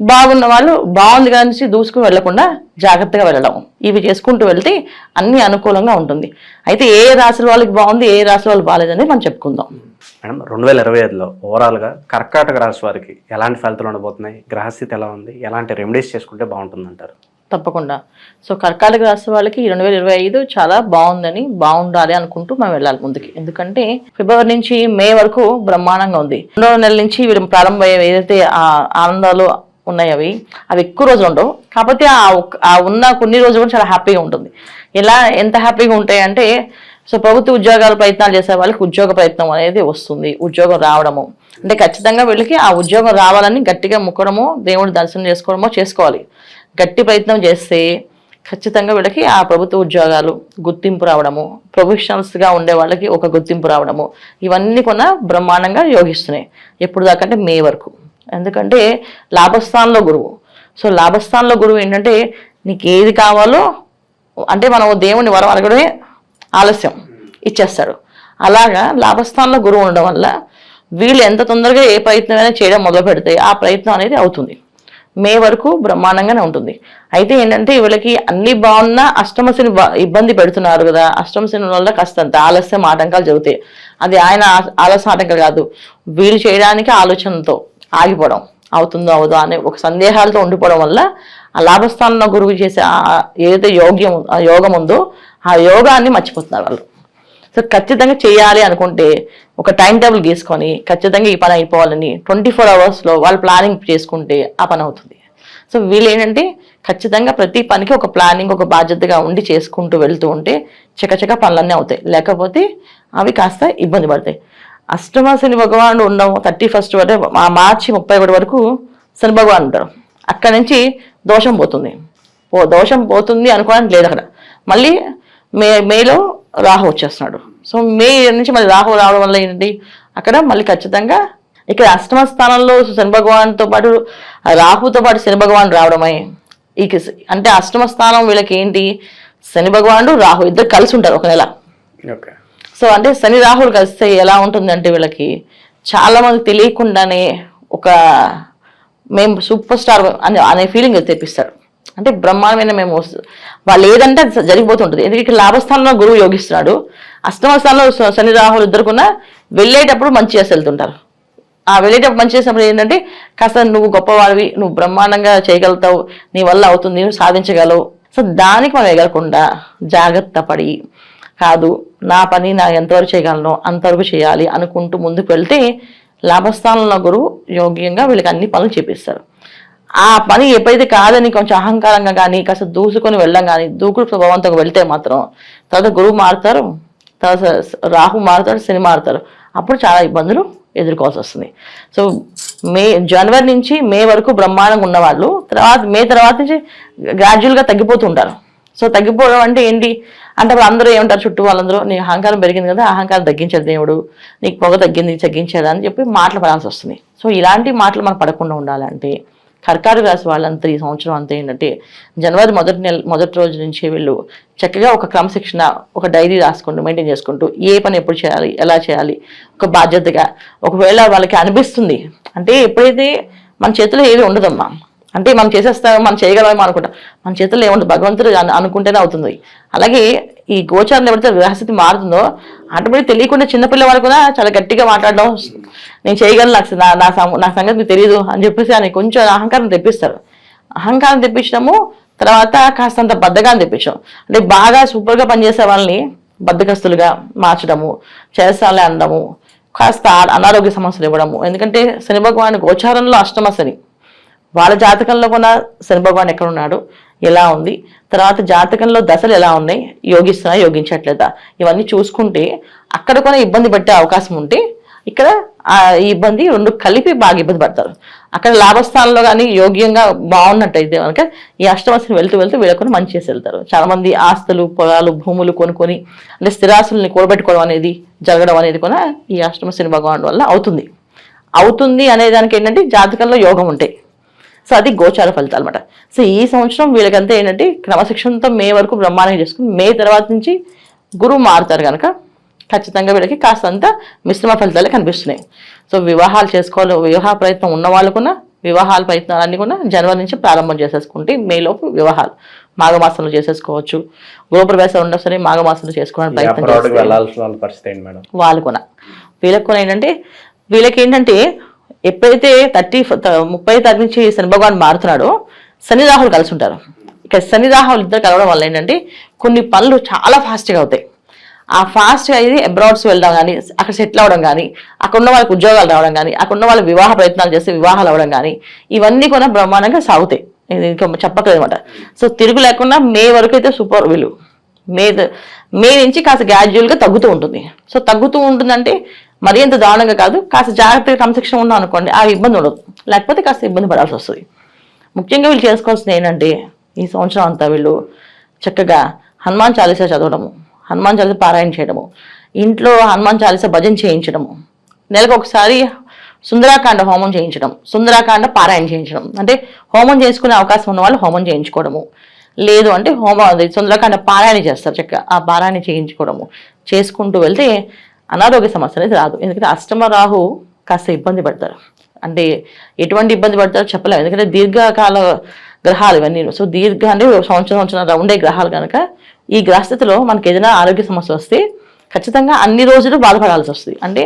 బాగున్న వాళ్ళు బాగుంది కానీ దూసుకుని వెళ్ళకుండా జాగ్రత్తగా వెళ్ళడం. ఇవి చేసుకుంటూ వెళ్తే అన్ని అనుకూలంగా ఉంటుంది. అయితే ఏ రాశి వాళ్ళకి బాగుంది ఏ రాశి వాళ్ళు బాగాలేదని మనం చెప్పుకుందాం. మేడం రెండు వేల ఇరవై ఐదులో ఓవరాల్గా కర్కాటక రాశి వారికి ఎలాంటి ఫలితాలు ఉండబోతున్నాయి గ్రహస్థితి ఎలా ఉంది ఎలాంటి రెమెడీస్ చేసుకుంటే బాగుంటుంది అంటారు తప్పకుండా. సో కర్కాటక రాశి వాళ్ళకి రెండు వేల ఇరవై ఐదు చాలా బాగుందని బాగుండాలి అనుకుంటూ మనం వెళ్ళాలి ముందుకి. ఎందుకంటే ఫిబ్రవరి నుంచి మే వరకు బ్రహ్మాండంగా ఉంది. రెండవ నెల నుంచి వీళ్ళు ప్రారంభమయ్యే ఏదైతే ఆ ఆనందాలు ఉన్నాయి అవి. అవి ఎక్కువ రోజులు ఉండవు. కాకపోతే ఆ ఆ ఉన్న కొన్ని రోజులు కూడా చాలా హ్యాపీగా ఉంటుంది. ఎలా ఎంత హ్యాపీగా ఉంటాయి అంటే సో ప్రభుత్వ ఉద్యోగాలు ప్రయత్నాలు చేసే వాళ్ళకి ఉద్యోగ ప్రయత్నం అనేది వస్తుంది. ఉద్యోగం రావడము. అంటే ఖచ్చితంగా వీళ్ళకి ఆ ఉద్యోగం రావాలని గట్టిగా ముక్కడము దేవుడి దర్శనం చేసుకోవడమో చేసుకోవాలి. గట్టి ప్రయత్నం చేస్తే ఖచ్చితంగా వీళ్ళకి ఆ ప్రభుత్వ ఉద్యోగాలు గుర్తింపు రావడము ప్రొఫెషనల్స్గా ఉండే వాళ్ళకి ఒక గుర్తింపు రావడము ఇవన్నీ కూడా బ్రహ్మాండంగా యోగిస్తున్నాయి. ఎప్పుడు దాకా అంటే మే వరకు. ఎందుకంటే లాభస్థానంలో గురువు. సో లాభస్థానంలో గురువు ఏంటంటే నీకు ఏది కావాలో అంటే మనం దేవుని వరం అడగడమే ఆలస్యం ఇచ్చేస్తాడు. అలాగా లాభస్థానంలో గురువు ఉండడం వల్ల వీళ్ళు ఎంత తొందరగా ఏ ప్రయత్నమైనా చేయడం మొదలు పెడితే ఆ ప్రయత్నం అనేది అవుతుంది. మే వరకు బ్రహ్మాండంగానే ఉంటుంది. అయితే ఏంటంటే వీళ్ళకి అన్ని బాగున్నా అష్టమశని ఇబ్బంది పెడుతున్నారు కదా అష్టమశని వల్ల కాస్తంత ఆలస్యం ఆటంకాలు జరుగుతాయి. అది ఆయన ఆ- ఆలస్యం ఆటంకాలు కాదు. వీళ్ళు చేయడానికి ఆలోచనతో ఆగిపోవడం అవుతుందో అవదో అనే ఒక సందేహాలతో ఉండిపోవడం వల్ల ఆ లాభస్థానంలో గురువు చేసే ఏదైతే యోగ్యం ఆ యోగం ఉందో ఆ యోగాన్ని మర్చిపోతున్నారు వాళ్ళు. సో ఖచ్చితంగా చేయాలి అనుకుంటే ఒక టైం టేబుల్ గీసుకొని ఖచ్చితంగా ఈ పని అయిపోవాలని ట్వంటీ ఫోర్ అవర్స్లో వాళ్ళు ప్లానింగ్ చేసుకుంటే ఆ పని అవుతుంది. సో వీళ్ళు ఏంటంటే ఖచ్చితంగా ప్రతి పనికి ఒక ప్లానింగ్ ఒక బాధ్యతగా ఉండి చేసుకుంటూ వెళ్తూ ఉంటే చకచక పనులన్నీ అవుతాయి. లేకపోతే అవి కాస్త ఇబ్బంది పడతాయి. అష్టమ శని భగవానుడు ఉండము థర్టీ ఫస్ట్ వరకు మా మార్చి ముప్పై ఒకటి వరకు శని భగవాన్ ఉంటారు అక్కడ నుంచి దోషం పోతుంది. ఓ దోషం పోతుంది అనుకోవడానికి లేదు అక్కడ. మళ్ళీ మే మేలో రాహు వచ్చేస్తున్నాడు. సో మే నుంచి మళ్ళీ రాహు రావడం వల్ల ఏంటి? అక్కడ మళ్ళీ ఖచ్చితంగా ఇక్కడ అష్టమ స్థానంలో శని భగవాన్తో పాటు రాహుతో పాటు శని భగవాన్ రావడమే. ఈ అంటే అష్టమ స్థానం వీళ్ళకి ఏంటి? శని భగవానుడు రాహు ఇద్దరు కలిసి ఉంటారు ఒక నెల. ఓకే. సో అంటే శని రాహులు కలిస్తే ఎలా ఉంటుంది అంటే వీళ్ళకి చాలా మంది తెలియకుండానే ఒక మేము సూపర్ స్టార్ అని అనే ఫీలింగ్ తెప్పిస్తాడు అంటే బ్రహ్మాండమైన మేము వాళ్ళు ఏదంటే అది జరిగిపోతుంటుంది. ఎందుకంటే ఇక్కడ లాభస్థానంలో గురువు యోగిస్తున్నాడు. అష్టమ స్థానంలో శని రాహులు కూడా వెళ్ళేటప్పుడు మంచి చేసి వెళ్తుంటారు. ఆ వెళ్ళేటప్పుడు మంచి చేసినప్పుడు ఏంటంటే కాస్త నువ్వు గొప్పవాడివి నువ్వు బ్రహ్మాండంగా చేయగలుగుతావు నీ వల్ల అవుతుంది నువ్వు సాధించగలవు. సో దానికి మనం ఎగరకుండా జాగ్రత్త పడి కాదు నా పని నా ఎంతవరకు చేయగలను అంతవరకు చేయాలి అనుకుంటూ ముందుకు వెళ్తే లాభస్థానంలో గురువు యోగ్యంగా వీళ్ళకి అన్ని పనులు చేపిస్తారు. ఆ పని ఎప్పుడైతే కాదని కొంచెం అహంకారంగా కానీ కాస్త దూసుకొని వెళ్ళం కానీ దూకుడు ప్రభావంతో వెళ్తే మాత్రం తర్వాత గురువు మారుతారు తర్వాత రాహు మారుతారు శని మారుతారు. అప్పుడు చాలా ఇబ్బందులు ఎదుర్కోవాల్సి వస్తుంది. సో మే జనవరి నుంచి మే వరకు బ్రహ్మాండంగా ఉన్నవాళ్ళు తర్వాత మే తర్వాత నుంచి గ్రాడ్యువల్గా తగ్గిపోతూ ఉంటారు. సో తగ్గిపోవడం అంటే ఏంటి? అంటే అప్పుడు అందరూ ఏమంటారు? చుట్టూ వాళ్ళందరూ నీ అహంకారం పెరిగింది కదా అహంకారం తగ్గించాడు దేవుడు. నీకు పొగ తగ్గింది తగ్గించేదా అని చెప్పి మాటలు పడాల్సి వస్తుంది. సో ఇలాంటి మాటలు మనం పడకుండా ఉండాలంటే కర్కారు రాసి వాళ్ళంతా ఈ సంవత్సరం అంతా ఏంటంటే జనవరి మొదటి నెల మొదటి రోజు నుంచి వీళ్ళు చక్కగా ఒక క్రమశిక్షణ ఒక డైరీ రాసుకుంటూ మెయింటైన్ చేసుకుంటూ ఏ పని ఎప్పుడు చేయాలి ఎలా చేయాలి ఒక బాధ్యతగా ఒకవేళ వాళ్ళకి అనిపిస్తుంది అంటే ఎప్పుడైతే మన చేతిలో ఏది ఉండదమ్మా. అంటే మనం చేసేస్తాం మనం చేయగలమేమో అనుకుంటాం. మన చేతుల్లో ఏముంది? భగవంతుడు అనుకుంటేనే అవుతుంది. అలాగే ఈ గోచారం ఎవరైతే వివాహస్థితి మారుతుందో అటువంటి తెలియకుండా చిన్నపిల్లవాడు కూడా చాలా గట్టిగా మాట్లాడడం నేను చేయగలను నాకు నా నా సం- నా సంగతి మీకు తెలియదు అని చెప్పేసి ఆయన కొంచెం అహంకారం తెప్పిస్తారు. అహంకారం తెప్పించడము తర్వాత కాస్తంత బద్దగాన్ని తెప్పించడం. అంటే బాగా సూపర్గా పనిచేసే వాళ్ళని బద్దకస్తులుగా మార్చడము చేస్తాలే అనడము కాస్త అనారోగ్య సమస్యలు ఇవ్వడము. ఎందుకంటే శని భగవాన్ గోచారంలో అష్టమ శని. వాళ్ళ జాతకంలో కూడా శని భగవాన్ ఎక్కడ ఉన్నాడు? ఎలా ఉంది? తర్వాత జాతకంలో దశలు ఎలా ఉన్నాయి? యోగిస్తున్నా యోగించట్లేదా? ఇవన్నీ చూసుకుంటే అక్కడ కూడా ఇబ్బంది పెట్టే అవకాశం ఉంటే ఇక్కడ ఆ ఈ ఇబ్బంది రెండు కలిపి బాగా ఇబ్బంది పడతారు. అక్కడ లాభస్థానంలో కానీ యోగ్యంగా బాగున్నట్టయితే కనుక ఈ అష్టమశని వెళ్తూ వెళ్తూ వీళ్ళకొని మంచి చేసి వెళ్తారు. చాలా మంది ఆస్తులు పొలాలు భూములు కొనుక్కొని అంటే స్థిరాస్తుల్ని కూడబెట్టుకోవడం అనేది జరగడం అనేది కూడా ఈ అష్టమశని భగవాన్ వల్ల అవుతుంది. అవుతుంది అనేదానికి ఏంటంటే జాతకంలో యోగం ఉంటాయి సో అది గోచార ఫలితాలు అనమాట సో ఈ సంవత్సరం వీళ్ళకంతా ఏంటంటే క్రమశిక్షణతో మే వరకు బ్రహ్మాండంగా చేసుకుని మే తర్వాత నుంచి గురువు మారుతారు కనుక ఖచ్చితంగా వీళ్ళకి కాస్తంత మిశ్రమ ఫలితాలు కనిపిస్తున్నాయి. సో వివాహాలు చేసుకోవాలి వివాహ ప్రయత్నం ఉన్న వాళ్ళు కూడా వివాహాల ప్రయత్నాలన్నీ కూడా జనవరి నుంచి ప్రారంభం చేసేసుకుంటే మేలోపు వివాహాలు మాఘమాసంలో చేసేసుకోవచ్చు. గృహప్రవేశం ఉన్నా సరే మాఘమాసంలో చేసుకోవడానికి ప్రయత్నం వాళ్ళ కూడా వీళ్ళకి కూడా వీళ్ళకి ఏంటంటే ఎప్పుడైతే థర్టీ ముప్పై తారీఖు నుంచి శని భగవాన్ మారుతున్నాడో శని రాహులు కలిసి ఉంటారు ఇక శని రాహులు ఇద్దరు కలవడం వల్ల ఏంటంటే కొన్ని పనులు చాలా ఫాస్ట్గా అవుతాయి. ఆ ఫాస్ట్గా అయితే అబ్రాడ్స్ వెళ్ళడం కానీ అక్కడ సెటిల్ అవ్వడం కానీ అక్కడ ఉన్న వాళ్ళకి ఉద్యోగాలు రావడం కానీ అక్కడ ఉన్న వాళ్ళు వివాహ ప్రయత్నాలు చేస్తే వివాహాలు అవ్వడం కానీ ఇవన్నీ కూడా బ్రహ్మాండంగా సాగుతాయి. ఇంకా చెప్పట్లేదు అనమాట సో తిరుగు లేకుండా మే వరకు అయితే సూపర్ విలువ మే మే నుంచి కాస్త గ్రాడ్యువల్గా తగ్గుతూ ఉంటుంది. సో తగ్గుతూ ఉంటుందంటే మరి ఎంత దారుణంగా కాదు కాస్త జాగ్రత్తగా క్రమశిక్షణ ఉన్నాం అనుకోండి ఆ ఇబ్బంది ఉండదు. లేకపోతే కాస్త ఇబ్బంది పడాల్సి వస్తుంది. ముఖ్యంగా వీళ్ళు చేసుకోవాల్సింది ఏంటంటే ఈ సంవత్సరం అంతా వీళ్ళు చక్కగా హనుమాన్ చాలీసా చదవడము హనుమాన్ చాలీసా పారాయణ చేయడము ఇంట్లో హనుమాన్ చాలీసా భజన చేయించడము నెలకు ఒకసారి సుందరాకాండ హోమం చేయించడం సుందరాకాండ పారాయణ చేయించడం. అంటే హోమం చేసుకునే అవకాశం ఉన్న వాళ్ళు హోమం చేయించుకోవడము. లేదు అంటే హోమం సుందరాకాండ పారాయణ చేస్తారు చక్కగా ఆ పారాయణ చేయించుకోవడము. చేసుకుంటూ వెళ్తే అనారోగ్య సమస్య అనేది రాదు. ఎందుకంటే అష్టమ రాహు కాస్త ఇబ్బంది పడతారు. అంటే ఎటువంటి ఇబ్బంది పడతారో చెప్పలేము ఎందుకంటే దీర్ఘకాల గ్రహాలు ఇవన్నీ. సో దీర్ఘ అంటే సంవత్సరం సంవత్సరం ఉండే గ్రహాలు కనుక ఈ గ్రహస్థితిలో మనకి ఏదైనా ఆరోగ్య సమస్య వస్తే ఖచ్చితంగా అన్ని రోజులు బాధపడాల్సి వస్తుంది. అంటే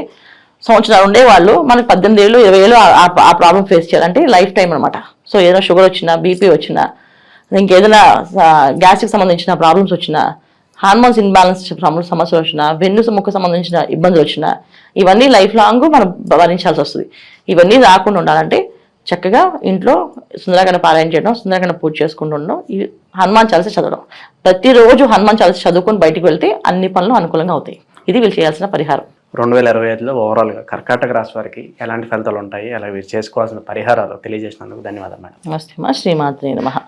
సంవత్సరాలు ఉండే వాళ్ళు మనకి పద్దెనిమిది ఏళ్ళు ఇరవై ఏళ్ళు ఆ- ప్రాబ్లం ఫేస్ చేయాలంటే లైఫ్ టైం అనమాట సో ఏదైనా షుగర్ వచ్చినా బీపీ వచ్చినా ఇంకేదైనా గ్యాస్కి సంబంధించిన ప్రాబ్లమ్స్ వచ్చినా హార్మోన్స్ ఇన్బ్యాలెన్స్ సమస్యలు వచ్చినా వెన్ను ముఖ సంబంధించిన ఇబ్బందులు వచ్చినా ఇవన్నీ లైఫ్ లాంగ్ మనం భరించాల్సి వస్తుంది. ఇవన్నీ రాకుండా ఉండాలంటే చక్కగా ఇంట్లో సుందరకాండ పారాయణ చేయడం సుందరకాండ పూజ చేసుకుంటూ ఉండడం ఈ హనుమాన్ చాలీస చదవడం. ప్రతిరోజు హనుమాన్ చాలీస చదువుకొని బయటికి వెళ్తే అన్ని పనులు అనుకూలంగా అవుతాయి. ఇది వీళ్ళు చేయాల్సిన పరిహారం. రెండు వేల ఇరవై ఐదులో ఓవరాల్గా కర్కాటక రాశి వారికి ఎలాంటి ఫలితాలు ఉంటాయి? అలా వీరు చేసుకోవాల్సిన పరిహారాలు తెలియజేసినందుకు ధన్యవాదాలు మేడం. నమస్తే మా శ్రీమాత్రి నమః.